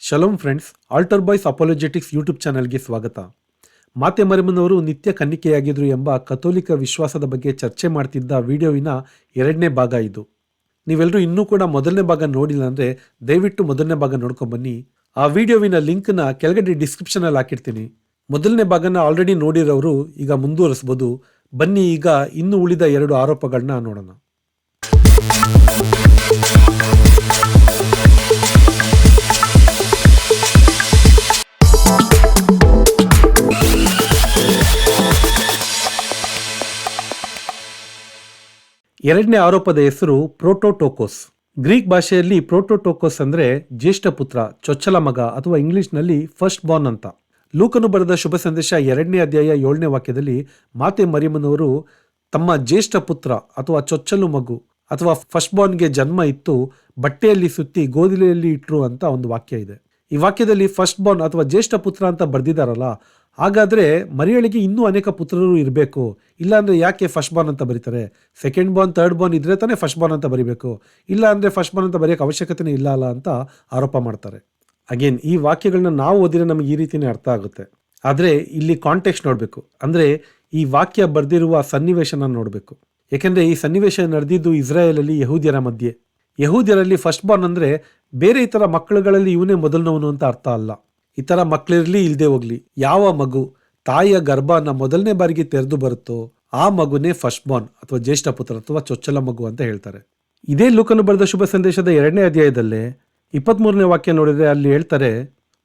Shalom friends altar boys apologetics YouTube ಚಾನಲ್ಗೆ ಸ್ವಾಗತ. ಮಾತೆ ಮರಿಮನವರು ನಿತ್ಯ ಕನ್ನಿಕೆಯಾಗಿದ್ರು ಎಂಬ ಕಥೋಲಿಕ ವಿಶ್ವಾಸದ ಬಗ್ಗೆ ಚರ್ಚೆ ಮಾಡ್ತಿದ್ದ ವಿಡಿಯೋವಿನ ಎರಡನೇ ಭಾಗ ಇದು. ನೀವೆಲ್ಲರೂ ಇನ್ನೂ ಕೂಡ ಮೊದಲನೇ ಭಾಗ ನೋಡಿಲ್ಲ ಅಂದರೆ ದಯವಿಟ್ಟು ಮೊದಲನೇ ಭಾಗ ನೋಡ್ಕೊಂಬನ್ನಿ ಆ ವಿಡಿಯೋವಿನ ಲಿಂಕ್ನ ಕೆಳಗಡೆ ಡಿಸ್ಕ್ರಿಪ್ಷನಲ್ಲಿ ಹಾಕಿರ್ತೀನಿ. ಮೊದಲನೇ ಭಾಗನ ಆಲ್ರೆಡಿ ನೋಡಿರೋರು ಈಗ ಮುಂದುವರಿಸ್ಬೋದು. ಬನ್ನಿ ಈಗ ಇನ್ನು ಉಳಿದ ಎರಡು ಆರೋಪಗಳನ್ನ ನೋಡೋಣ. ಎರಡನೇ ಆರೋಪದ ಹೆಸರು ಪ್ರೋಟೋಟೋಕೋಸ್. ಗ್ರೀಕ್ ಭಾಷೆಯಲ್ಲಿ ಪ್ರೋಟೋಟೋಕೋಸ್ ಅಂದ್ರೆ ಜ್ಯೇಷ್ಠ ಪುತ್ರ, ಚೊಚ್ಚಲ ಮಗ ಅಥವಾ ಇಂಗ್ಲಿಷ್ನಲ್ಲಿ ಫಸ್ಟ್ ಬಾರ್ನ್ ಅಂತ. ಲೂಕನು ಬರೆದ ಶುಭ ಸಂದೇಶ ಎರಡನೇ ಅಧ್ಯಾಯ ಏಳನೇ ವಾಕ್ಯದಲ್ಲಿ ಮಾತೆ ಮರಿಯಮ್ಮನವರು ತಮ್ಮ ಜ್ಯೇಷ್ಠ ಪುತ್ರ ಅಥವಾ ಚೊಚ್ಚಲು ಮಗು ಅಥವಾ ಫಸ್ಟ್ ಬಾರ್ನ್ಗೆ ಜನ್ಮ ಇತ್ತು, ಬಟ್ಟೆಯಲ್ಲಿ ಸುತ್ತಿ ಗೋದಿಲೆಯಲ್ಲಿ ಇಟ್ಟರು ಅಂತ ಒಂದು ವಾಕ್ಯ ಇದೆ. ಈ ವಾಕ್ಯದಲ್ಲಿ ಫಸ್ಟ್ ಬಾರ್ನ್ ಅಥವಾ ಜ್ಯೇಷ್ಠ ಪುತ್ರ ಅಂತ ಬರ್ದಿದಾರಲ್ಲ ಹಾಗಾದ್ರೆ ಮರಿಯಳಿಗೆ ಇನ್ನೂ ಅನೇಕ ಪುತ್ರರು ಇರಬೇಕು. ಇಲ್ಲಾಂದರೆ ಯಾಕೆ ಫಸ್ಟ್ ಬಾರ್ನ್ ಅಂತ ಬರೀತಾರೆ? ಸೆಕೆಂಡ್ ಬಾರ್ನ್ ಥರ್ಡ್ ಬಾರ್ನ್ ಇದ್ರೆ ತಾನೇ ಫಸ್ಟ್ ಬಾರ್ನ್ ಅಂತ ಬರೀಬೇಕು. ಇಲ್ಲ ಅಂದರೆ ಫಸ್ಟ್ ಬಾರ್ನ್ ಅಂತ ಬರೆಯೋಕೆ ಅವಶ್ಯಕತೆನೇ ಇಲ್ಲ ಅಲ್ಲ ಅಂತ ಆರೋಪ ಮಾಡ್ತಾರೆ. ಅಗೇನ್ ಈ ವಾಕ್ಯಗಳನ್ನ ನಾವು ಓದಿದ್ರೆ ನಮಗೆ ಈ ರೀತಿಯೇ ಅರ್ಥ ಆಗುತ್ತೆ. ಆದರೆ ಇಲ್ಲಿ ಕಾಂಟೆಕ್ಸ್ಟ್ ನೋಡಬೇಕು. ಅಂದರೆ ಈ ವಾಕ್ಯ ಬರೆದಿರುವ ಸನ್ನಿವೇಶನ ನೋಡಬೇಕು. ಏಕೆಂದರೆ ಈ ಸನ್ನಿವೇಶ ನಡೆದಿದ್ದು ಇಸ್ರಾಯೇಲಲ್ಲಿ ಯಹೂದಿಯರ ಮಧ್ಯೆ. ಯಹೂದಿಯರಲ್ಲಿ ಫಸ್ಟ್ ಬಾರ್ನ್ ಅಂದರೆ ಬೇರೆ ಇತರ ಮಕ್ಕಳುಗಳಲ್ಲಿ ಇವನೇ ಮೊದಲನವನು ಅಂತ ಅರ್ಥ ಅಲ್ಲ. ಇತರ ಮಕ್ಕಳಿರಲಿ ಇಲ್ಲದೆ ಹೋಗ್ಲಿ. ಯಾವ ಮಗು ತಾಯಿಯ ಗರ್ಭನ ಮೊದಲನೇ ಬಾರಿಗೆ ತೆರೆದು ಬರುತ್ತೋ ಆ ಮಗುನೇ ಫಸ್ಟ್ ಬಾರ್ನ್ ಅಥವಾ ಜ್ಯೇಷ್ಠ ಪುತ್ರ ಅಥವಾ ಚೊಚ್ಚಲ ಮಗು ಅಂತ ಹೇಳ್ತಾರೆ. ಇದೇ ಲೋಕನು ಬರೆದ ಶುಭ ಸಂದೇಶದ ಎರಡನೇ ಅಧ್ಯಾಯದಲ್ಲೇ ಇಪ್ಪತ್ಮೂರನೇ ವಾಕ್ಯ ನೋಡಿದರೆ ಅಲ್ಲಿ ಹೇಳ್ತಾರೆ,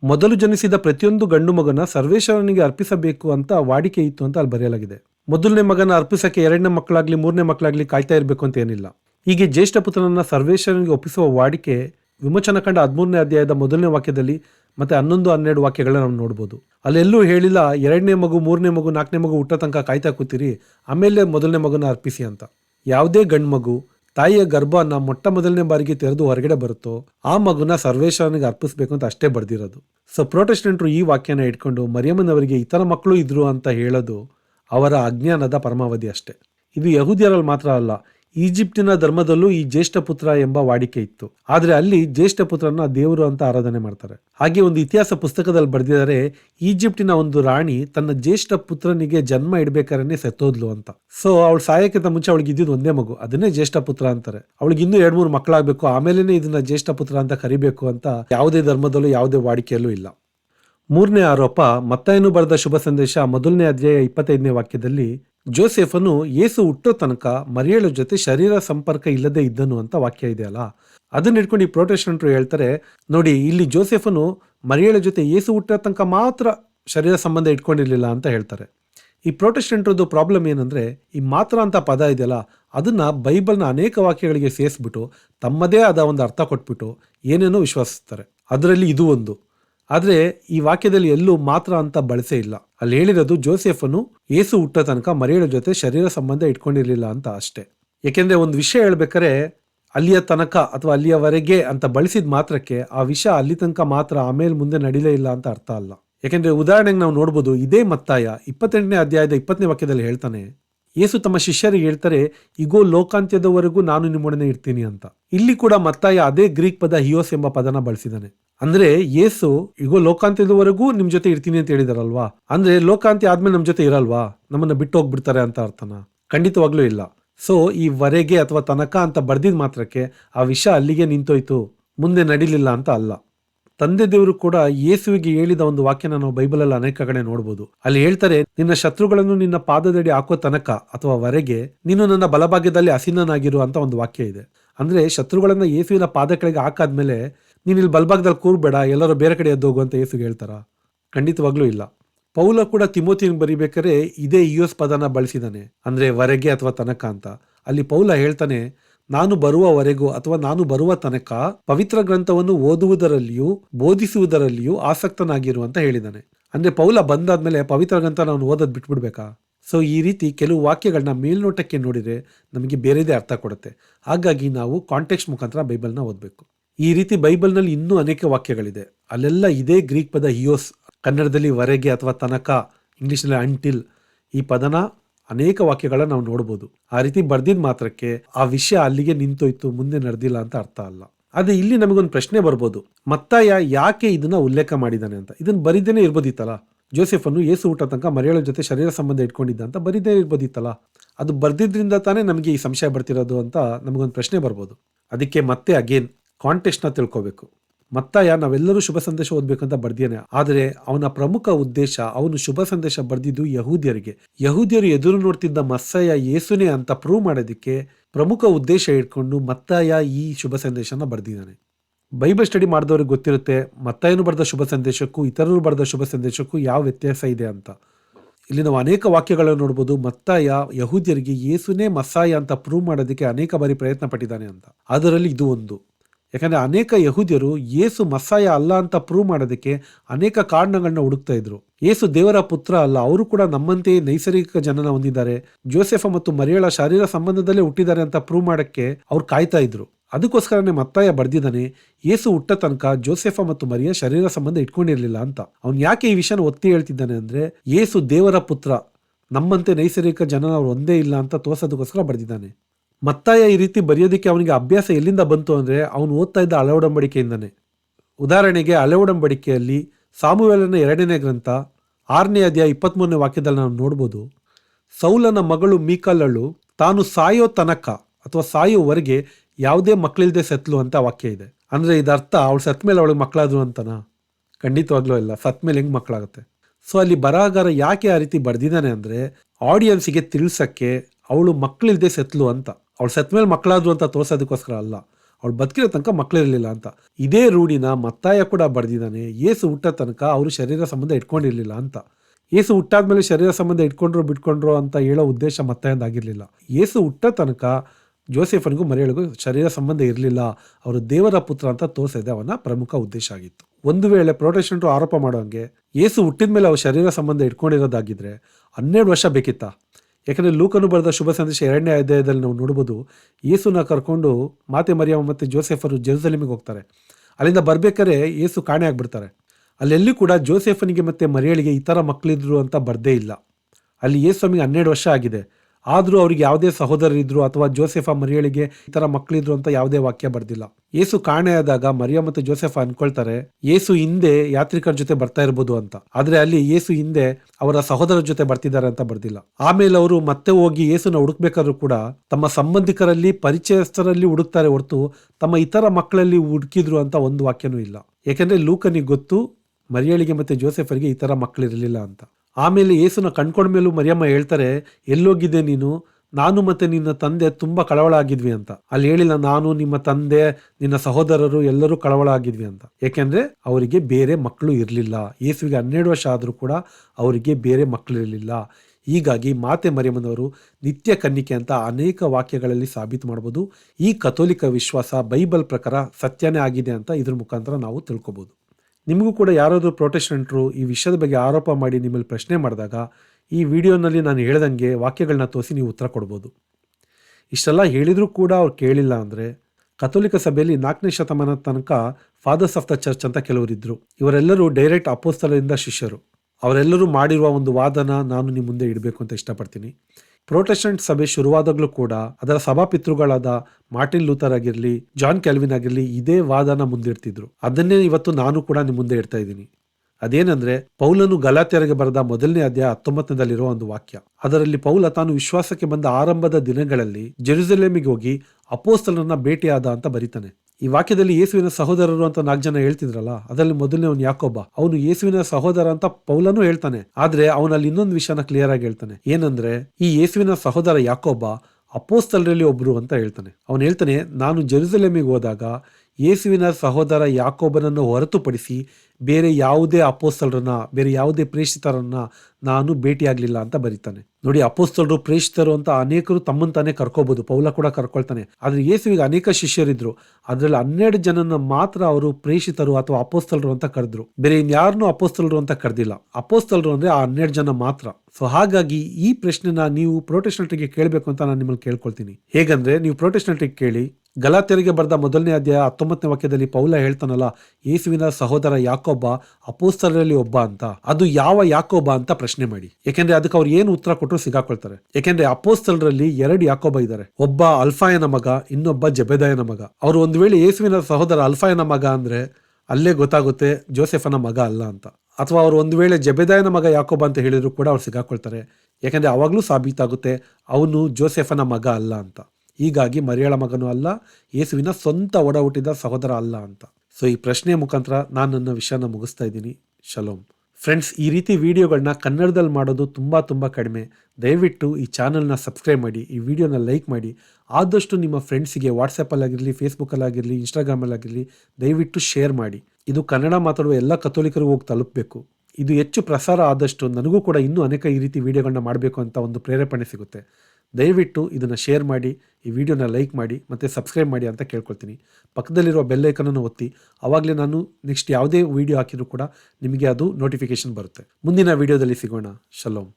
ಮೊದಲು ಜನಿಸಿದ ಪ್ರತಿಯೊಂದು ಗಂಡು ಮಗನ ಸರ್ವೇಶ್ವರನಿಗೆ ಅರ್ಪಿಸಬೇಕು ಅಂತ ವಾಡಿಕೆ ಇತ್ತು ಅಂತ ಅಲ್ಲಿ ಬರೆಯಲಾಗಿದೆ. ಮೊದಲನೇ ಮಗನ ಅರ್ಪಿಸಕ್ಕೆ ಎರಡನೇ ಮಕ್ಕಳಾಗ್ಲಿ ಮೂರನೇ ಮಕ್ಕಳಾಗ್ಲಿ ಕಾಯ್ತಾ ಇರಬೇಕು ಅಂತ ಏನಿಲ್ಲ. ಹೀಗೆ ಜ್ಯೇಷ್ಠ ಪುತ್ರನನ್ನ ಸರ್ವೇಶ್ವರನಿಗೆ ಒಪ್ಪಿಸುವ ವಾಡಿಕೆ ವಿಮೋಚನ ಕಂಡ ಹದಿಮೂರನೇ ಅಧ್ಯಾಯದ ಮೊದಲನೇ ವಾಕ್ಯದಲ್ಲಿ ಮತ್ತೆ ಹನ್ನೊಂದು, ಹನ್ನೆರಡು ವಾಕ್ಯಗಳನ್ನ ನಾವು ನೋಡ್ಬೋದು. ಅಲ್ಲೆಲ್ಲೂ ಹೇಳಿಲ್ಲ, ಎರಡನೇ ಮಗು, ಮೂರನೇ ಮಗು, ನಾಲ್ಕನೇ ಮಗು ಹುಟ್ಟೋ ತನಕ ಕಾಯ್ತಾ ಕೂತಿರಿ, ಆಮೇಲೆ ಮೊದಲನೇ ಮಗುನ ಅರ್ಪಿಸಿ ಅಂತ. ಯಾವುದೇ ಗಂಡು ಮಗು ತಾಯಿಯ ಗರ್ಭನ ಮೊಟ್ಟ ಮೊದಲನೇ ಬಾರಿಗೆ ತೆರೆದು ಹೊರಗಡೆ ಬರುತ್ತೋ, ಆ ಮಗುನ ಸರ್ವೇಶ್ವರನಿಗೆ ಅರ್ಪಿಸಬೇಕು ಅಂತ ಅಷ್ಟೇ ಬರ್ದಿರೋದು. ಸೊ ಪ್ರೊಟೆಸ್ಟೆಂಟ್ರು ಈ ವಾಕ್ಯನ ಇಟ್ಕೊಂಡು ಮರಿಯಮ್ಮನವರಿಗೆ ಇತರ ಮಕ್ಕಳು ಇದ್ರು ಅಂತ ಹೇಳೋದು ಅವರ ಅಜ್ಞಾನದ ಪರಮಾವಧಿ ಅಷ್ಟೇ. ಇದು ಯಹೂದಿಯರಲ್ಲಿ ಮಾತ್ರ ಅಲ್ಲ ಈಜಿಪ್ಟಿನ ಧರ್ಮದಲ್ಲೂ ಈ ಜ್ಯೇಷ್ಠ ಪುತ್ರ ಎಂಬ ವಾಡಿಕೆ ಇತ್ತು. ಆದರೆ ಅಲ್ಲಿ ಜ್ಯೇಷ್ಠ ಪುತ್ರನ ದೇವರು ಅಂತ ಆರಾಧನೆ ಮಾಡ್ತಾರೆ. ಹಾಗೆ ಒಂದು ಇತಿಹಾಸ ಪುಸ್ತಕದಲ್ಲಿ ಬರೆದಿದ್ದಾರೆ, ಈಜಿಪ್ಟಿನ ಒಂದು ರಾಣಿ ತನ್ನ ಜ್ಯೇಷ್ಠ ಪುತ್ರನಿಗೆ ಜನ್ಮ ಇಡ್ಬೇಕಾದ್ರೆ ಸೆತ್ತೋದ್ಲು ಅಂತ. ಸೊ ಅವಳು ಸಾಯಕ್ಕಿಂತ ಮುಂಚೆ ಅವಳಿಗೆ ಇದ್ದಿದ್ದು ಒಂದೇ ಮಗು, ಅದನ್ನೇ ಜ್ಯೇಷ್ಠ ಪುತ್ರ ಅಂತಾರೆ. ಅವಳಿಗೆ ಇನ್ನೂ ಎರಡ್ ಮೂರು ಮಕ್ಕಳಾಗಬೇಕು ಆಮೇಲೆ ಇದನ್ನ ಜ್ಯೇಷ್ಠ ಪುತ್ರ ಅಂತ ಕರಿಬೇಕು ಅಂತ ಯಾವುದೇ ಧರ್ಮದಲ್ಲೂ ಯಾವುದೇ ವಾಡಿಕೆಯಲ್ಲೂ ಇಲ್ಲ. ಮೂರನೇ ಆರೋಪ, ಮತ್ತಾಯನು ಬರೆದ ಶುಭ ಸಂದೇಶ, ಮೊದಲನೇ ಅಧ್ಯಾಯ ಇಪ್ಪತ್ತೈದನೇ ವಾಕ್ಯದಲ್ಲಿ ಜೋಸೆಫನು ಏಸು ಹುಟ್ಟೋ ತನಕ ಮರಿಯಳ ಜೊತೆ ಶರೀರ ಸಂಪರ್ಕ ಇಲ್ಲದೆ ಇದ್ದನು ಅಂತ ವಾಕ್ಯ ಇದೆಯಲ್ಲ ಅದನ್ನ ಇಟ್ಕೊಂಡು ಈ ಪ್ರೊಟೆಸ್ಟೆಂಟ್ರು ಹೇಳ್ತಾರೆ, ನೋಡಿ, ಇಲ್ಲಿ ಜೋಸೆಫನು ಮರಿಯಳ ಜೊತೆ ಏಸು ಹುಟ್ಟೋ ತನಕ ಮಾತ್ರ ಶರೀರ ಸಂಬಂಧ ಇಟ್ಕೊಂಡಿರ್ಲಿಲ್ಲ ಅಂತ ಹೇಳ್ತಾರೆ. ಈ ಪ್ರೊಟೆಸ್ಟೆಂಟ್ರದ್ದು ಪ್ರಾಬ್ಲಮ್ ಏನಂದ್ರೆ, ಈ ಮಾತ್ರ ಅಂತ ಪದ ಇದೆಯಲ್ಲ, ಅದನ್ನ ಬೈಬಲ್ನ ಅನೇಕ ವಾಕ್ಯಗಳಿಗೆ ಸೇರಿಸ್ಬಿಟ್ಟು ತಮ್ಮದೇ ಆದ ಒಂದು ಅರ್ಥ ಕೊಟ್ಬಿಟ್ಟು ಏನೇನೋ ವಿಶ್ವಾಸಿಸ್ತಾರೆ. ಅದರಲ್ಲಿ ಇದು ಒಂದು. ಆದ್ರೆ ಈ ವಾಕ್ಯದಲ್ಲಿ ಎಲ್ಲೂ ಮಾತ್ರ ಅಂತ ಬಳಸೇ ಇಲ್ಲ. ಅಲ್ಲಿ ಹೇಳಿರೋದು ಜೋಸೆಫನು ಏಸು ಹುಟ್ಟ ತನಕ ಮರಿಯಳ ಜೊತೆ ಶರೀರ ಸಂಬಂಧ ಇಟ್ಕೊಂಡಿರ್ಲಿಲ್ಲ ಅಂತ ಅಷ್ಟೇ. ಯಾಕೆಂದ್ರೆ ಒಂದು ವಿಷಯ ಹೇಳ್ಬೇಕಾರೆ ಅಲ್ಲಿಯ ತನಕ ಅಥವಾ ಅಲ್ಲಿಯವರೆಗೆ ಅಂತ ಬಳಸಿದ ಮಾತ್ರಕ್ಕೆ ಆ ವಿಷಯ ಅಲ್ಲಿ ತನಕ ಮಾತ್ರ ಆಮೇಲೆ ಮುಂದೆ ನಡೀಲೇ ಇಲ್ಲ ಅಂತ ಅರ್ಥ ಅಲ್ಲ. ಯಾಕೆಂದ್ರೆ ಉದಾಹರಣೆಗೆ ನಾವು ನೋಡ್ಬೋದು ಇದೇ ಮತ್ತಾಯ ಇಪ್ಪತ್ತೆಂಟನೇ ಅಧ್ಯಾಯದ ಇಪ್ಪತ್ತನೇ ವಾಕ್ಯದಲ್ಲಿ ಹೇಳ್ತಾನೆ ಯೇಸು ತಮ್ಮ ಶಿಷ್ಯರಿಗೆ ಹೇಳ್ತಾರೆ, ಇಗೋ, ಲೋಕಾಂತ್ಯದವರೆಗೂ ನಾನು ನಿಮ್ಮೊಡನೆ ಇರ್ತೀನಿ ಅಂತ. ಇಲ್ಲಿ ಕೂಡ ಮತ್ತಾಯ ಅದೇ ಗ್ರೀಕ್ ಪದ ಹಿಯೋಸ್ ಎಂಬ ಪದನ ಬಳಸಿದಾನೆ ಅಂದ್ರೆ ಯೇಸು ಇಗೋ, ಲೋಕಾಂತ್ಯದವರೆಗೂ ನಿಮ್ ಜೊತೆ ಇರ್ತೀನಿ ಅಂತ ಹೇಳಿದಾರಲ್ವಾ? ಅಂದ್ರೆ ಲೋಕಾಂತ್ಯ ಆದ್ಮೇಲೆ ನಮ್ ಜೊತೆ ಇರಲ್ವಾ? ನಮ್ಮನ್ನ ಬಿಟ್ಟು ಹೋಗ್ಬಿಡ್ತಾರೆ ಅಂತ ಅರ್ಥನ? ಖಂಡಿತವಾಗ್ಲೂ ಇಲ್ಲ. ಸೊ ಈ ವರೆಗೆ ಅಥವಾ ತನಕ ಅಂತ ಬರ್ದಿದ್ ಮಾತ್ರಕ್ಕೆ ಆ ವಿಷಯ ಅಲ್ಲಿಗೆ ನಿಂತೋಯ್ತು. ಮುಂದೆ ನಡಿಲಿಲ್ಲ ಅಂತ ಅಲ್ಲ. ತಂದೆ ದೇವರು ಕೂಡ ಯೇಸುವಿಗೆ ಹೇಳಿದ ಒಂದು ವಾಕ್ಯನ ನಾವು ಬೈಬಲಲ್ಲಿ ಅನೇಕ ಕಡೆ ನೋಡ್ಬೋದು. ಅಲ್ಲಿ ಹೇಳ್ತಾರೆ, ನಿನ್ನ ಶತ್ರುಗಳನ್ನು ನಿನ್ನ ಪಾದದಡಿ ಹಾಕೋ ತನಕ ಅಥವಾ ವರೆಗೆ ನೀನು ನನ್ನ ಬಲಭಾಗ್ಯದಲ್ಲಿ ಅಸೀನನಾಗಿರು ಅಂತ ಒಂದು ವಾಕ್ಯ ಇದೆ. ಅಂದ್ರೆ ಶತ್ರುಗಳನ್ನ ಯೇಸುವಿನ ಪಾದ ಕೆಳಗೆ ಹಾಕಾದ್ಮೇಲೆ ನೀನು ಇಲ್ಲಿ ಬಲ್ಭಾಗದಲ್ಲಿ ಕೂರ್ಬೇಡ, ಎಲ್ಲರೂ ಬೇರೆ ಕಡೆ ಎದ್ದೋಗು ಅಂತ ಯೇಸುಗೆ ಹೇಳ್ತಾರ? ಖಂಡಿತವಾಗ್ಲೂ ಇಲ್ಲ. ಪೌಲ ಕೂಡ ತಿಮೋತಿನ ಬರಿಬೇಕಾದ್ರೆ ಇದೇ ಯುಎಸ್ ಪದನ ಬಳಸಿದಾನೆ, ಅಂದ್ರೆ ವರೆಗೆ ಅಥವಾ ತನಕ ಅಂತ. ಅಲ್ಲಿ ಪೌಲ ಹೇಳ್ತಾನೆ, ನಾನು ಬರುವವರೆಗೂ ಅಥವಾ ನಾನು ಬರುವ ತನಕ ಪವಿತ್ರ ಗ್ರಂಥವನ್ನು ಓದುವುದರಲ್ಲಿಯೂ ಬೋಧಿಸುವುದರಲ್ಲಿಯೂ ಆಸಕ್ತನಾಗಿರು ಅಂತ ಹೇಳಿದಾನೆ. ಅಂದ್ರೆ ಪೌಲ ಬಂದಾದ್ಮೇಲೆ ಪವಿತ್ರ ಗ್ರಂಥ ನಾನು ಓದೋದು ಬಿಟ್ಬಿಡ್ಬೇಕಾ? ಸೊ ಈ ರೀತಿ ಕೆಲವು ವಾಕ್ಯಗಳನ್ನ ಮೇಲ್ನೋಟಕ್ಕೆ ನೋಡಿದರೆ ನಮಗೆ ಬೇರೆದೇ ಅರ್ಥ ಕೊಡುತ್ತೆ. ಹಾಗಾಗಿ ನಾವು ಕಾಂಟೆಕ್ಸ್ಟ್ ಮುಖಾಂತರ ಬೈಬಲ್ನ ಓದಬೇಕು. ಈ ರೀತಿ ಬೈಬಲ್ನಲ್ಲಿ ಇನ್ನೂ ಅನೇಕ ವಾಕ್ಯಗಳಿದೆ. ಅಲ್ಲೆಲ್ಲ ಇದೇ ಗ್ರೀಕ್ ಪದ ಹಿಯೋಸ್, ಕನ್ನಡದಲ್ಲಿ ವರೆಗೆ ಅಥವಾ ತನಕ, ಇಂಗ್ಲಿಷ್ನಲ್ಲಿ ಅಂಟಿಲ್, ಈ ಪದನ ಅನೇಕ ವಾಕ್ಯಗಳನ್ನು ನಾವು ನೋಡ್ಬೋದು. ಆ ರೀತಿ ಬರ್ದಿದ್ ಮಾತ್ರಕ್ಕೆ ಆ ವಿಷಯ ಅಲ್ಲಿಗೆ ನಿಂತೋಯ್ತು, ಮುಂದೆ ನಡೆದಿಲ್ಲ ಅಂತ ಅರ್ಥ ಅಲ್ಲ. ಅದೇ ಇಲ್ಲಿ ನಮಗೊಂದು ಪ್ರಶ್ನೆ ಬರ್ಬೋದು. ಮತ್ತಾಯ ಯಾಕೆ ಇದನ್ನ ಉಲ್ಲೇಖ ಮಾಡಿದ್ದಾನೆ ಅಂತ. ಇದನ್ನ ಬರಿದೇನೆ ಇರ್ಬೋದಿತ್ತಲ್ಲ. ಜೋಸೆಫನ್ನು ಏಸು ಊಟ ತನಕ ಮರಿಯಳ ಜೊತೆ ಶರೀರ ಸಂಬಂಧ ಇಟ್ಕೊಂಡಿದ್ದ ಅಂತ ಬರಿದೇ ಇರ್ಬೋದಿತ್ತಲ್ಲ. ಅದು ಬರ್ದಿದ್ರಿಂದ ತಾನೇ ನಮಗೆ ಈ ಸಂಶಯ ಬರ್ತಿರೋದು ಅಂತ ನಮಗೊಂದು ಪ್ರಶ್ನೆ ಬರ್ಬೋದು. ಅದಕ್ಕೆ ಮತ್ತೆ ಅಗೇನ್ ಕಾಂಟೆಸ್ಟ್ನ ತಿಳ್ಕೋಬೇಕು. ಮತ್ತಾಯ ನಾವೆಲ್ಲರೂ ಶುಭ ಸಂದೇಶ ಅಂತ ಬರ್ದಿಯಾನೆ. ಆದರೆ ಅವನ ಪ್ರಮುಖ ಉದ್ದೇಶ ಅವನು ಶುಭ ಸಂದೇಶ ಬರ್ದಿದ್ದು ಯಹೂದಿಯರಿಗೆ. ಯಹೂದಿಯರು ಎದುರು ನೋಡ್ತಿದ್ದ ಮಸ್ಸಯ್ಯ ಯೇಸುನೇ ಅಂತ ಪ್ರೂವ್ ಮಾಡೋದಕ್ಕೆ ಪ್ರಮುಖ ಉದ್ದೇಶ ಇಟ್ಕೊಂಡು ಮತ್ತಾಯ ಈ ಶುಭ ಸಂದೇಶನ ಬರ್ದಿದ್ದಾನೆ. ಬೈಬಲ್ ಸ್ಟಡಿ ಮಾಡಿದವ್ರಿಗೆ ಗೊತ್ತಿರುತ್ತೆ, ಮತ್ತಾಯನು ಬರೆದ ಶುಭ ಸಂದೇಶಕ್ಕೂ ಇತರರು ಬರೆದ ಶುಭ ಸಂದೇಶಕ್ಕೂ ಯಾವ ವ್ಯತ್ಯಾಸ ಇದೆ ಅಂತ. ಇಲ್ಲಿ ನಾವು ಅನೇಕ ವಾಕ್ಯಗಳನ್ನು ನೋಡ್ಬೋದು, ಮತ್ತಾಯ ಯಹೂದಿಯರಿಗೆ ಯೇಸುನೇ ಮಸ್ಸಾಯ ಅಂತ ಪ್ರೂವ್ ಮಾಡೋದಕ್ಕೆ ಅನೇಕ ಬಾರಿ ಪ್ರಯತ್ನ ಪಟ್ಟಿದ್ದಾನೆ ಅಂತ. ಅದರಲ್ಲಿ ಇದು ಒಂದು. ಯಾಕಂದ್ರೆ ಅನೇಕ ಯಹೂದ್ಯರು ಯೇಸು ಮಸ್ಸಾಯ ಅಲ್ಲ ಅಂತ ಪ್ರೂವ್ ಮಾಡೋದಕ್ಕೆ ಅನೇಕ ಕಾರಣಗಳನ್ನ ಹುಡುಕ್ತಾ ಇದ್ರು. ಯೇಸು ದೇವರ ಪುತ್ರ ಅಲ್ಲ, ಅವರು ಕೂಡ ನಮ್ಮಂತೆಯೇ ನೈಸರ್ಗಿಕ ಜನನ ಹೊಂದಿದ್ದಾರೆ. ಜೋಸೆಫ ಮತ್ತು ಮರಿಯಳ ಶಾರೀರ ಸಂಬಂಧದಲ್ಲೇ ಹುಟ್ಟಿದ್ದಾರೆ ಅಂತ ಪ್ರೂವ್ ಮಾಡೋಕ್ಕೆ ಅವ್ರು ಕಾಯ್ತಾ ಇದ್ರು. ಅದಕ್ಕೋಸ್ಕರನೇ ಮತ್ತಾಯ ಬರ್ದಿದ್ದಾನೆ, ಯೇಸು ಹುಟ್ಟ ತನಕ ಜೋಸೆಫ ಮತ್ತು ಮರಿಯ ಶರೀರ ಸಂಬಂಧ ಇಟ್ಕೊಂಡಿರಲಿಲ್ಲ ಅಂತ. ಅವ್ನು ಯಾಕೆ ಈ ವಿಷಯನ ಒತ್ತಿ ಹೇಳ್ತಿದ್ದಾನೆ ಅಂದ್ರೆ, ಯೇಸು ದೇವರ ಪುತ್ರ, ನಮ್ಮಂತೆ ನೈಸರ್ಗಿಕ ಜನನ ಅವ್ರು ಒಂದೇ ಇಲ್ಲ ಅಂತ ತೋರ್ಸೋದಕ್ಕೋಸ್ಕರ ಬರ್ದಿದ್ದಾನೆ. ಮತ್ತಾಯ ಈ ರೀತಿ ಬರೆಯೋದಕ್ಕೆ ಅವನಿಗೆ ಅಭ್ಯಾಸ ಎಲ್ಲಿಂದ ಬಂತು ಅಂದರೆ ಅವನು ಓದ್ತಾ ಇದ್ದ ಅಳವಡಂಬಡಿಕೆಯಿಂದನೇ ಉದಾಹರಣೆಗೆ ಅಳವಡಂಬಡಿಕೆಯಲ್ಲಿ ಸಾಮುವೇಲನ ಎರಡನೇ ಗ್ರಂಥ, ಆರನೇ ಅಧ್ಯಾಯ ಇಪ್ಪತ್ತ್ಮೂರನೇ ವಾಕ್ಯದಲ್ಲಿ ನಾವು ನೋಡ್ಬೋದು, ಸೌಲನ ಮಗಳು ಮೀಕಲ್ಲಳು, ತಾನು ಸಾಯೋ ತನಕ ಅಥವಾ ಸಾಯೋವರೆಗೆ ಯಾವುದೇ ಮಕ್ಕಳಿಲ್ಲದೆ ಸತ್ಲು ಅಂತ ವಾಕ್ಯ ಇದೆ. ಅಂದರೆ ಇದರ್ಥ ಅವಳು ಸತ್ ಮೇಲೆ ಅವಳಿಗೆ ಮಕ್ಕಳಾದ್ರು ಅಂತನಾ? ಖಂಡಿತವಾಗ್ಲೂ ಇಲ್ಲ ಸತ್ ಮೇಲೆ ಹೆಂಗೆ ಮಕ್ಕಳಾಗುತ್ತೆ? ಸೊ ಅಲ್ಲಿ ಬರಹಗಾರ ಯಾಕೆ ಆ ರೀತಿ ಬರೆದಿದ್ದಾನೆ ಅಂದರೆ ಆಡಿಯನ್ಸಿಗೆ ತಿಳಿಸಕ್ಕೆ ಅವಳು ಮಕ್ಕಳಿಲ್ಲದೆ ಸತ್ಲು ಅಂತ. ಅವಳು ಸತ್ ಮೇಲೆ ಮಕ್ಕಳಾದ್ರು ಅಂತ ತೋರ್ಸೋದಕ್ಕೋಸ್ಕರ ಅಲ್ಲ. ಅವಳು ಬದುಕಿರೋ ತನಕ ಮಕ್ಕಳಿರಲಿಲ್ಲ ಅಂತ. ಇದೇ ರೂಢಿನ ಮತ್ತಾಯ ಕೂಡ ಬರೆದಿದ್ದಾನೆ. ಏಸು ಹುಟ್ಟ ತನಕ ಅವರು ಶರೀರ ಸಂಬಂಧ ಇಟ್ಕೊಂಡಿರಲಿಲ್ಲ ಅಂತ. ಏಸು ಹುಟ್ಟಾದ್ಮೇಲೆ ಶರೀರ ಸಂಬಂಧ ಇಟ್ಕೊಂಡ್ರು ಬಿಟ್ಕೊಂಡ್ರು ಅಂತ ಹೇಳೋ ಉದ್ದೇಶ ಮತ್ತಾಯಂದಾಗಿರ್ಲಿಲ್ಲ. ಏಸು ಹುಟ್ಟ ತನಕ ಜೋಸೆಫನಿಗೂ ಮರಿಯಳಿಗೂ ಶರೀರ ಸಂಬಂಧ ಇರಲಿಲ್ಲ. ಅವರು ದೇವರ ಪುತ್ರ ಅಂತ ತೋರಿಸಿದೆ ಅವನ ಪ್ರಮುಖ ಉದ್ದೇಶ ಆಗಿತ್ತು. ಒಂದು ವೇಳೆ ಪ್ರೊಟೆಸ್ಟೆಂಟ್ರು ಆರೋಪ ಮಾಡೋಂಗೆ ಏಸು ಹುಟ್ಟಿದ ಮೇಲೆ ಅವ್ರ ಶರೀರ ಸಂಬಂಧ ಇಟ್ಕೊಂಡಿರೋದಾಗಿದ್ರೆ ಹನ್ನೆರಡು ವರ್ಷ ಬೇಕಿತ್ತಾ? ಯಾಕಂದ್ರೆ ಲೂಕನು ಬರೆದ ಶುಭ ಸಂದೇಶ ಎರಡನೇ ಅಧ್ಯಾಯದಲ್ಲಿ ನಾವು ನೋಡ್ಬೋದು, ಯೇಸುನ ಕರ್ಕೊಂಡು ಮಾತೆ ಮರಿಯಮ್ಮ ಮತ್ತು ಜೋಸೆಫರು ಜೆರುಸಲೇಮಿಗೆ ಹೋಗ್ತಾರೆ. ಅಲ್ಲಿಂದ ಬರಬೇಕಾದ್ರೆ ಯೇಸು ಕಾಣೆ ಆಗ್ಬಿಡ್ತಾರೆ. ಅಲ್ಲೆಲ್ಲಿ ಕೂಡ ಜೋಸೆಫನಿಗೆ ಮತ್ತೆ ಮರಿಯಳಿಗೆ ಈ ಥರ ಮಕ್ಕಳಿದ್ರು ಅಂತ ಬರದೇ ಇಲ್ಲ. ಅಲ್ಲಿ ಯೇಸ್ವಾಮಿಗೆ ಹನ್ನೆರಡು ವರ್ಷ ಆಗಿದೆ. ಆದರೂ ಅವ್ರಿಗೆ ಯಾವುದೇ ಸಹೋದರರಿದ್ರು ಅಥವಾ ಜೋಸೆಫ ಮರಿಯಳಿಗೆ ಈ ಥರ ಮಕ್ಕಳಿದ್ರು ಅಂತ ಯಾವುದೇ ವಾಕ್ಯ ಬರ್ದಿಲ್ಲ. ಏಸು ಕಾಣೆಯಾದಾಗ ಮರಿಯ ಮತ್ತು ಜೋಸೆಫ ಅನ್ಕೊಳ್ತಾರೆ ಏಸು ಹಿಂದೆ ಯಾತ್ರಿಕರ ಜೊತೆ ಬರ್ತಾ ಇರ್ಬೋದು ಅಂತ. ಆದ್ರೆ ಅಲ್ಲಿ ಏಸು ಹಿಂದೆ ಅವರ ಸಹೋದರರ ಜೊತೆ ಬರ್ತಿದ್ದಾರೆ ಅಂತ ಬರ್ದಿಲ್ಲ. ಆಮೇಲೆ ಅವರು ಮತ್ತೆ ಹೋಗಿ ಏಸುನ ಹುಡುಕ್ಬೇಕಾದ್ರೂ ಕೂಡ ತಮ್ಮ ಸಂಬಂಧಿಕರಲ್ಲಿ, ಪರಿಚಯಸ್ಥರಲ್ಲಿ ಹುಡುಕ್ತಾರೆ ಹೊರತು ತಮ್ಮ ಇತರ ಮಕ್ಕಳಲ್ಲಿ ಹುಡುಕಿದ್ರು ಅಂತ ಒಂದು ವಾಕ್ಯನೂ ಇಲ್ಲ. ಯಾಕೆಂದ್ರೆ ಲೂಕನಿಗೆ ಗೊತ್ತು, ಮರಿಯಳಿಗೆ ಮತ್ತೆ ಜೋಸೆಫರಿಗೆ ಈ ಥರ ಮಕ್ಕಳಿರಲಿಲ್ಲ ಅಂತ. ಆಮೇಲೆ ಯೇಸುನ ಕಣ್ಕೊಂಡ ಮೇಲೂ ಮರಿಯಮ್ಮ ಹೇಳ್ತಾರೆ, ಎಲ್ಲೋಗಿದ್ದೆ ನೀನು? ನಾನು ಮತ್ತೆ ನಿನ್ನ ತಂದೆ ತುಂಬಾ ಕಳವಳ ಆಗಿದ್ವಿ ಅಂತ. ಅಲ್ಲಿ ಹೇಳಿಲ್ಲ, ನಾನು ನಿಮ್ಮ ತಂದೆ, ನಿನ್ನ ಸಹೋದರರು ಎಲ್ಲರೂ ಕಳವಳ ಆಗಿದ್ವಿ ಅಂತ. ಯಾಕೆಂದ್ರೆ ಅವರಿಗೆ ಬೇರೆ ಮಕ್ಕಳು ಇರಲಿಲ್ಲ. ಯೇಸುವಿಗೆ ಹನ್ನೆರಡು ವರ್ಷ ಆದರೂ ಕೂಡ ಅವರಿಗೆ ಬೇರೆ ಮಕ್ಕಳು ಇರಲಿಲ್ಲ. ಹೀಗಾಗಿ ಮಾತೆ ಮರಿಯಮ್ಮನವರು ನಿತ್ಯ ಕನ್ನಿಕೆ ಅಂತ ಅನೇಕ ವಾಕ್ಯಗಳಲ್ಲಿ ಸಾಬೀತು ಮಾಡಬಹುದು ಈ ಕಥೋಲಿಕ ವಿಶ್ವಾಸ ಬೈಬಲ್ ಪ್ರಕಾರ ಸತ್ಯನೇ ಆಗಿದೆ ಅಂತ ಇದ್ರ ಮುಖಾಂತರ ನಾವು ತಿಳ್ಕೊಬೋದು. ನಿಮಗೂ ಕೂಡ ಯಾರಾದರೂ ಪ್ರೊಟೆಸ್ಟೆಂಟ್ರು ಈ ವಿಷಯದ ಬಗ್ಗೆ ಆರೋಪ ಮಾಡಿ ನಿಮ್ಮಲ್ಲಿ ಪ್ರಶ್ನೆ ಮಾಡಿದಾಗ ಈ ವಿಡಿಯೋನಲ್ಲಿ ನಾನು ಹೇಳ್ದಂಗೆ ವಾಕ್ಯಗಳನ್ನ ತೋರಿಸಿ ನೀವು ಉತ್ತರ ಕೊಡ್ಬೋದು. ಇಷ್ಟೆಲ್ಲ ಹೇಳಿದರೂ ಕೂಡ ಅವ್ರು ಕೇಳಿಲ್ಲ ಅಂದರೆ ಕಥೋಲಿಕ ಸಭೆಯಲ್ಲಿ ನಾಲ್ಕನೇ ಶತಮಾನ ತನಕ ಫಾದರ್ಸ್ ಆಫ್ ದ ಚರ್ಚ್ ಅಂತ ಕೆಲವರಿದ್ದರು ಇವರೆಲ್ಲರೂ ಡೈರೆಕ್ಟ್ ಅಪೋಸ್ತಲದಿಂದ ಶಿಷ್ಯರು. ಅವರೆಲ್ಲರೂ ಮಾಡಿರುವ ಒಂದು ವಾದನ ನಾನು ನಿಮ್ಮ ಮುಂದೆ ಇಡಬೇಕು ಅಂತ ಇಷ್ಟಪಡ್ತೀನಿ. ಪ್ರೊಟೆಸ್ಟೆಂಟ್ ಸಭೆ ಶುರುವಾದಾಗಲೂ ಕೂಡ ಅದರ ಸಭಾಪಿತೃಗಳಾದ ಮಾರ್ಟಿನ್ ಲೂಥರ್ ಆಗಿರಲಿ, ಜಾನ್ ಕೆಲ್ವಿನ್ ಆಗಿರಲಿ ಇದೇ ವಾದನ ಮುಂದಿಡ್ತಿದ್ರು. ಅದನ್ನೇ ಇವತ್ತು ನಾನು ಕೂಡ ನಿಮ್ಮ ಮುಂದೆ ಇಡ್ತಾ ಇದ್ದೀನಿ. ಅದೇನಂದ್ರೆ, ಪೌಲನು ಗಲಾತ್ಯರಿಗೆ ಬರೆದ ಮೊದಲನೇ ಅಧ್ಯಾಯ ಹತ್ತೊಂಬತ್ತನೇದಲ್ಲಿರುವ ಒಂದು ವಾಕ್ಯ. ಅದರಲ್ಲಿ ಪೌಲ ತಾನು ವಿಶ್ವಾಸಕ್ಕೆ ಬಂದ ಆರಂಭದ ದಿನಗಳಲ್ಲಿ ಜೆರುಸಲೇಮಿಗೆ ಹೋಗಿ ಅಪೋಸ್ತಲನ್ನ ಭೇಟಿಯಾದ ಅಂತ ಬರೀತಾನೆ. ಈ ವಾಕ್ಯದಲ್ಲಿ ಯೇಸುವಿನ ಸಹೋದರರು ಅಂತ ನಾಲ್ಕು ಜನ ಹೇಳ್ತಿದ್ರಲ್ಲ, ಅದರಲ್ಲಿ ಮೊದಲನೇ ಅವನು ಯಾಕೊಬ್ಬ ಅವನು ಯೇಸುವಿನ ಸಹೋದರ ಅಂತ ಪೌಲನು ಹೇಳ್ತಾನೆ. ಆದ್ರೆ ಅವನಲ್ಲಿ ಇನ್ನೊಂದು ವಿಷಯನ ಕ್ಲಿಯರ್ ಆಗಿ ಹೇಳ್ತಾನೆ. ಏನಂದ್ರೆ, ಈ ಯೇಸುವಿನ ಸಹೋದರ ಯಾಕೊಬ್ಬ ಅಪೋಸ್ತಲರಲ್ಲಿ ಒಬ್ರು ಅಂತ ಹೇಳ್ತಾನೆ. ಅವನು ಹೇಳ್ತಾನೆ, ನಾನು ಜೆರುಸಲೇಮಿಗೆ ಹೋದಾಗ ಯೇಸುವಿನ ಸಹೋದರ ಯಾಕೋಬನನ್ನು ಹೊರತುಪಡಿಸಿ ಬೇರೆ ಯಾವುದೇ ಅಪೋಸ್ತಲರನ್ನ, ಬೇರೆ ಯಾವುದೇ ಪ್ರೇಷಿತರನ್ನ ನಾನು ಭೇಟಿಯಾಗಲಿಲ್ಲ ಅಂತ ಬರೀತಾನೆ. ನೋಡಿ, ಅಪೋಸ್ತಲರು, ಪ್ರೇಷಿತರು ಅಂತ ಅನೇಕರು ತಮ್ಮನ್ನು ತಾನೇ ಕರ್ಕೋಬಹುದು ಪೌಲ ಕೂಡ ಕರ್ಕೊಳ್ತಾನೆ. ಆದರೆ ಯೇಸುವಿಗೆ ಅನೇಕ ಶಿಷ್ಯರಿದ್ರು. ಅದರಲ್ಲಿ ಹನ್ನೆರಡು ಜನನ ಮಾತ್ರ ಅವರು ಪ್ರೇಷಿತರು ಅಥವಾ ಅಪೋಸ್ತಲರು ಅಂತ ಕರೆದ್ರು. ಬೇರೆ ಇನ್ಯಾರನ್ನೂ ಅಪೋಸ್ತಲರು ಅಂತ ಕರೆದಿಲ್ಲ. ಅಪೋಸ್ತಲರು ಅಂದ್ರೆ ಆ ಹನ್ನೆರಡು ಜನ ಮಾತ್ರ. ಸೊ ಹಾಗಾಗಿ ಈ ಪ್ರಶ್ನೆನ ನೀವು ಪ್ರೊಟೆಸ್ಟೆಂಟ್ಗೆ ಕೇಳಬೇಕು ಅಂತ ನಾನು ನಿಮ್ಮಲ್ಲಿ ಕೇಳ್ಕೊಳ್ತೀನಿ. ಹೇಗಂದ್ರೆ, ನೀವು ಪ್ರೊಟೆಸ್ಟೆಂಟ್ಗೆ ಕೇಳಿ ಗಲಾತೆರಿಗೆ ಬರೆದ ಮೊದಲನೇ ಅಧ್ಯಾಯ ಹತ್ತೊಂಬತ್ತನೇ ವಾಕ್ಯದಲ್ಲಿ ಪೌಲ ಹೇಳ್ತಾನಲ್ಲ, ಯೇಸುವಿನ ಸಹೋದರ ಯಾಕೊಬ್ಬ ಅಪೋಸ್ತರಲ್ಲಿ ಒಬ್ಬ ಅಂತ. ಅದು ಯಾವ ಯಾಕೋಬ ಅಂತ ಪ್ರಶ್ನೆ ಮಾಡಿ. ಯಾಕೆಂದ್ರೆ ಅದಕ್ಕೆ ಅವ್ರು ಏನು ಉತ್ತರ ಕೊಟ್ಟರು ಸಿಗಾಕೊಳ್ತಾರೆ. ಯಾಕೆಂದ್ರೆ ಅಪೋಸ್ತಲರಲ್ಲಿ ಎರಡು ಯಾಕೋಬ ಇದ್ದಾರೆ. ಒಬ್ಬ ಅಲ್ಫಾಯನ ಮಗ, ಇನ್ನೊಬ್ಬ ಜಬೆದಾಯನ ಮಗ. ಅವರು ಒಂದು ವೇಳೆ ಯೇಸುವಿನ ಸಹೋದರ ಅಲ್ಫಾಯನ ಮಗ ಅಂದ್ರೆ ಅಲ್ಲೇ ಗೊತ್ತಾಗುತ್ತೆ ಜೋಸೆಫನ ಮಗ ಅಲ್ಲ ಅಂತ. ಅಥವಾ ಅವರು ಒಂದು ವೇಳೆ ಜಬೆದಾಯನ ಮಗ ಯಾಕೋಬ ಅಂತ ಹೇಳಿದ್ರು ಕೂಡ ಅವ್ರು ಸಿಗಾಕೊಳ್ತಾರೆ. ಯಾಕೆಂದ್ರೆ ಅವಾಗ್ಲೂ ಸಾಬೀತಾಗುತ್ತೆ, ಅವನು ಜೋಸೆಫನ ಮಗ ಅಲ್ಲ ಅಂತ. ಹೀಗಾಗಿ ಮರಿಯಳ ಮಗನೂ ಅಲ್ಲ, ಯೇಸುವಿನ ಸ್ವಂತ ಒಡ ಹುಟ್ಟಿದ ಸಹೋದರ ಅಲ್ಲ ಅಂತ. ಸೊ ಈ ಪ್ರಶ್ನೆಯ ಮುಖಾಂತರ ನಾನು ನನ್ನ ವಿಷಯನ ಮುಗಿಸ್ತಾ ಇದ್ದೀನಿ. ಶಲೋಮ್. ಫ್ರೆಂಡ್ಸ್ ಈ ರೀತಿ ವಿಡಿಯೋಗಳನ್ನ ಕನ್ನಡದಲ್ಲಿ ಮಾಡೋದು ತುಂಬ ತುಂಬ ಕಡಿಮೆ. ದಯವಿಟ್ಟು ಈ ಚಾನಲ್ನ ಸಬ್ಸ್ಕ್ರೈಬ್ ಮಾಡಿ, ಈ ವಿಡಿಯೋನ ಲೈಕ್ ಮಾಡಿ. ಆದಷ್ಟು ನಿಮ್ಮ ಫ್ರೆಂಡ್ಸಿಗೆ ವಾಟ್ಸಪ್ಪಲ್ಲಾಗಿರಲಿ ಫೇಸ್ಬುಕ್ಕಲ್ಲಾಗಿರಲಿ ಇನ್ಸ್ಟಾಗ್ರಾಮಲ್ಲಾಗಿರಲಿ ದಯವಿಟ್ಟು ಶೇರ್ ಮಾಡಿ. ಇದು ಕನ್ನಡ ಮಾತಾಡುವ ಎಲ್ಲ ಕಥೋಲಿಕರಿಗೂ ಹೋಗಿ ತಲುಪಬೇಕು. ಇದು ಹೆಚ್ಚು ಪ್ರಸಾರ ಆದಷ್ಟು ನನಗೂ ಕೂಡ ಇನ್ನೂ ಅನೇಕ ಈ ರೀತಿ ವಿಡಿಯೋಗಳನ್ನ ಮಾಡಬೇಕು ಅಂತ ಒಂದು ಪ್ರೇರೇಪಣೆ ಸಿಗುತ್ತೆ. ದಯವಿಟ್ಟು ಇದನ್ನು ಶೇರ್ ಮಾಡಿ, ಈ ವಿಡಿಯೋನ ಲೈಕ್ ಮಾಡಿ, ಮತ್ತು ಸಬ್ಸ್ಕ್ರೈಬ್ ಮಾಡಿ ಅಂತ ಕೇಳ್ಕೊಳ್ತೀನಿ. ಪಕ್ಕದಲ್ಲಿರುವ ಬೆಲ್ಲೈಕನನ್ನು ಒತ್ತಿ ಆವಾಗಲೇ ನಾನು ನೆಕ್ಸ್ಟ್ ಯಾವುದೇ ವಿಡಿಯೋ ಹಾಕಿದರೂ ಕೂಡ ನಿಮಗೆ ಅದು ನೋಟಿಫಿಕೇಶನ್ ಬರುತ್ತೆ. ಮುಂದಿನ ವಿಡಿಯೋದಲ್ಲಿ ಸಿಗೋಣ. ಶಲೋಮ್